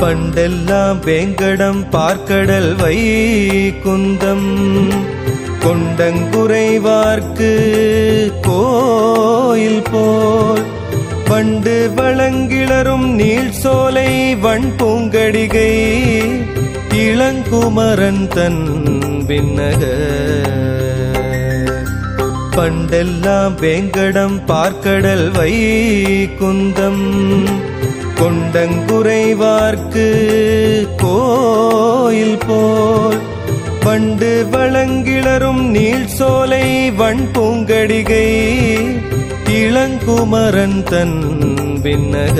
பண்டெல்லாம் வேங்கடம் பார்க்கடல் வை குந்தம் கொண்டங்குறைவார்க்கு கோயில் போல். பண்டு வளங்கிளரும் நீள் சோலை வண் பூங்கடிகை இளங்குமரன் தன் விண்ணக. பண்டெல்லாம் வேங்கடம் பார்க்கடல் வை குந்தம் கொண்டங்குறைவார்க்கு கோயில் போல். பண்டு வளங்கிளரும் நீள் சோலை வன் பூங்கடிகை இளங்குமரன் தன் விண்ணக